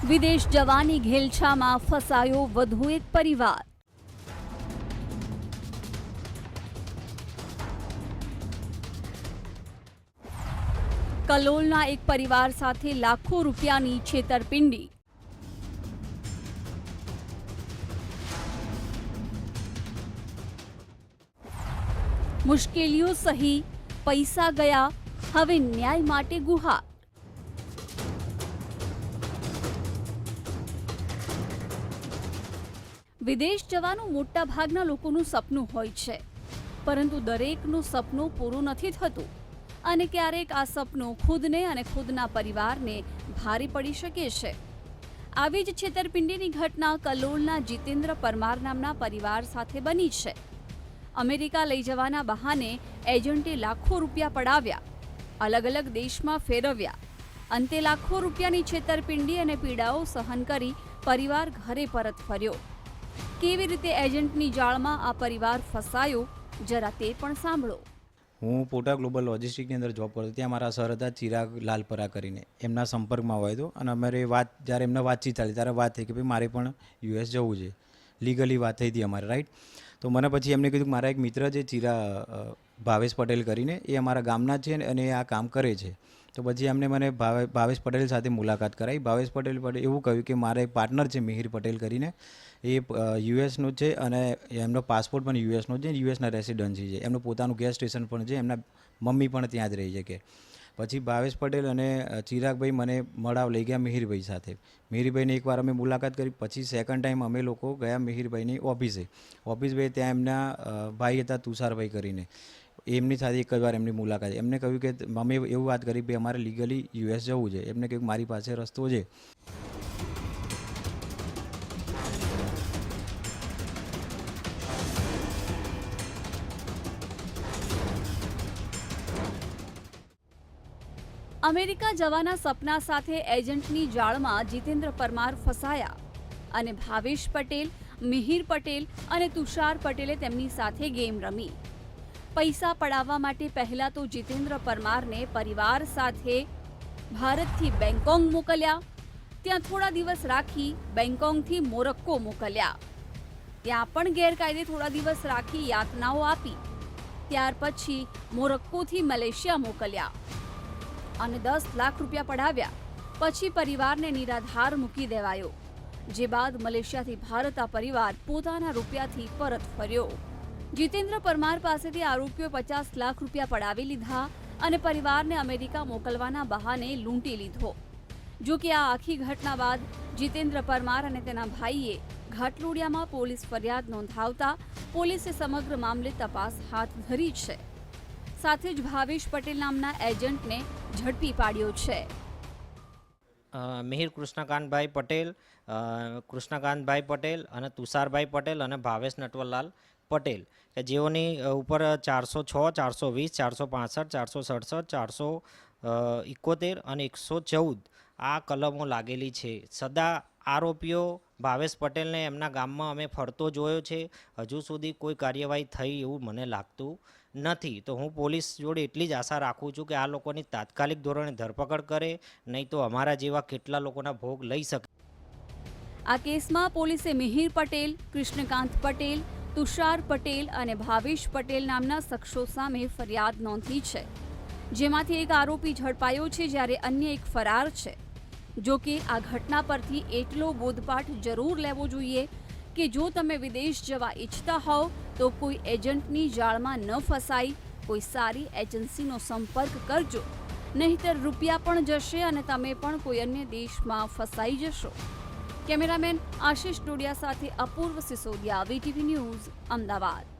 વિદેશ જવાની ઘેલછામાં ફસાયો વધુ એક પરિવાર કલોલના એક પરિવાર સાથે લાખો રૂપિયાની છેતરપિંડી મુશ્કેલીઓ સહી પૈસા ગયા હવે ન્યાય માટે ગુહાર વિદેશ જવાનું મોટા ભાગના લોકોનું સપનું હોય છે. પરંતુ દરેકનું સપનું પૂરું નથી થતું અને ક્યારેક આ સપનું ખુદને અને ખુદના પરિવારને ભારે પડી શકે છે. આવી જ છેતરપિંડીની ઘટના કલોલના જીતેન્દ્ર પરમાર નામના પરિવાર સાથે બની છે. અમેરિકા લઈ જવાના બહાને એજન્ટે લાખો રૂપિયા પડાવ્યા, અલગ અલગ દેશમાં ફેરવ્યા. અંતે લાખો રૂપિયાની છેતરપિંડી અને પીડાઓ સહન કરી પરિવાર ઘરે પરત ફર્યો. કેવી રીતે એજન્ટની જાળમાં આ પરિવાર ફસાયો, જરા તે પણ સાંભળો. હું પોટા ગ્લોબલ લોજિસ્ટિકની અંદર જોબ કરતો ત્યાં મારા સર હતા ચિરાગ લાલપરા કરીને. એમના સંપર્કમાં હોય તો. અને અમારે વાત, જ્યારે એમને વાતચીત ચાલી, ત્યારે વાત થઈ કે ભાઈ મારે પણ યુએસ જવું છે. લીગલી વાત થઈ હતી અમારે રાઈટ તો મને પછી એમને કીધું કે મારા એક મિત્ર છે ચિરા ભાવેશ પટેલ કરીને. એ અમારા ગામના છે અને આ કામ કરે છે. તો પછી એમને મને ભાવે, ભાવેશ પટેલ સાથે મુલાકાત કરાવી ભાવેશ પટેલ એવું કહ્યું કે મારે પાર્ટનર છે મિહિર પટેલ કરીને. એ યુએસનો છે અને એમનો પાસપોર્ટ પણ યુએસનો છે, યુએસના રેસિડન્સી છે. એમનું પોતાનું ગેસ સ્ટેશન પણ છે, એમના મમ્મી પણ ત્યાં જ રહી છે કે પછી ભાવેશ પટેલ અને ચિરાગભાઈ મને મળાવ લઈ ગયા મિહિરભાઈ સાથે. મિહિરભાઈને એકવાર અમે મુલાકાત કરી. પછી સેકન્ડ ટાઈમ અમે લોકો ગયા મિહિરભાઈની ઓફિસે ઓફિસભાઈ ત્યાં એમના ભાઈ હતા તુષારભાઈ કરીને. એમની સાથે એક જ વાર એમની મુલાકાત. એમને કહ્યું કે અમે એવું વાત કરી કે અમારે લીગલી યુએસ જવું છે. એમને કહ્યું, મારી પાસે રસ્તો છે. અમેરિકા જવાના સપના સાથે એજન્ટની જાળમાં જીતેન્દ્ર પરમાર ફસાયા અને ભાવેશ પટેલ, મિહિર પટેલ અને તુષાર પટેલે તેમની સાથે ગેમ રમી. પૈસા પડાવવા માટે પહેલા તો જીતેન્દ્ર પરમારને પરિવાર સાથે ભારતથી બેંકોંગ મોકલ્યા. ત્યાં થોડા દિવસ રાખી બેંકોંગથી મોરક્કો મોકલ્યા. ત્યાં પણ ગેરકાયદે થોડા દિવસ રાખી યાતનાઓ આપી. ત્યાર પછી મોરક્કોથી મલેશિયા મોકલ્યા અને દસ લાખ રૂપિયા પડાવ્યા. પછી પરિવારને નિરાધાર મૂકી દેવાયો. જે બાદ મલેશિયાથી ભારત આ પરિવાર પોતાના રૂપિયાથી પરત ફર્યો. જીતેન્દ્ર પરમાર પાસેથી આરોપીઓ પચાસ લાખ રૂપિયા પડાવી લીધા અને પરિવારને અમેરિકા મોકલવાના બહાને લૂંટી લીધો. જો કે આ આખી ઘટના બાદ જીતેન્દ્ર પરમાર અને તેના ભાઈએ ઘાટલોડિયામાં પોલીસ ફરિયાદ નોંધાવતા પોલીસે સમગ્ર મામલે તપાસ હાથ ધરી છે. સાથે જ ભાવેશ પટેલ નામના એજન્ટને ઝડપી પાડ્યો છે. મિહિર કૃષ્ણકાંતભાઈ પટેલ કૃષ્ણકાંતભાઈ પટેલ અને તુષારભાઈ પટેલ અને ભાવેશ નટવરલાલ પટેલ, કે જેઓની ઉપર ચારસો છ, ચારસો વીસ, ચારસો પાસઠ, ચારસો સડસઠ, ચારસો ઇકોતેર અને એકસો ચૌદ આ કલમો લાગેલી છે. સદા આરોપીઓ ભાવેશ પટેલને એમના ગામમાં અમે ફરતો જોયો છે. હજુ સુધી કોઈ કાર્યવાહી થઈ એવું મને લાગતું નથી. તો હું પોલીસ જોડે એટલી જ આશા રાખું છું કે આ લોકોની તાત્કાલિક ધોરણે ધરપકડ કરે, નહીં તો અમારા જેવા કેટલા લોકોના ભોગ લઈ શકે. આ કેસમાં પોલીસે મિહિર પટેલ, કૃષ્ણકાંત પટેલ તુષાર પટેલ અને ભાવેશ પટેલ નામના શખ્સો સામે ફરિયાદ નોંધી છે. જેમાંથી એક આરોપી ઝડપાયો છે જ્યારે અન્ય એક ફરાર છે. જો કે આ ઘટના પરથી એટલો બોધપાઠ જરૂર લેવો જોઈએ કે જો તમે વિદેશ જવા ઈચ્છતા હોવ તો કોઈ એજન્ટની જાળમાં ન ફસાઈ, કોઈ સારી એજન્સીનો સંપર્ક કરજો. નહીંતર રૂપિયા પણ જશે અને તમે પણ કોઈ અન્ય દેશમાં ફસાઈ જશો. કેમેરામેન આશિષ ડોડિયા સાથે અપૂર્વ સિસોદિયા વીટીવી ન્યૂઝ અમદાવાદ.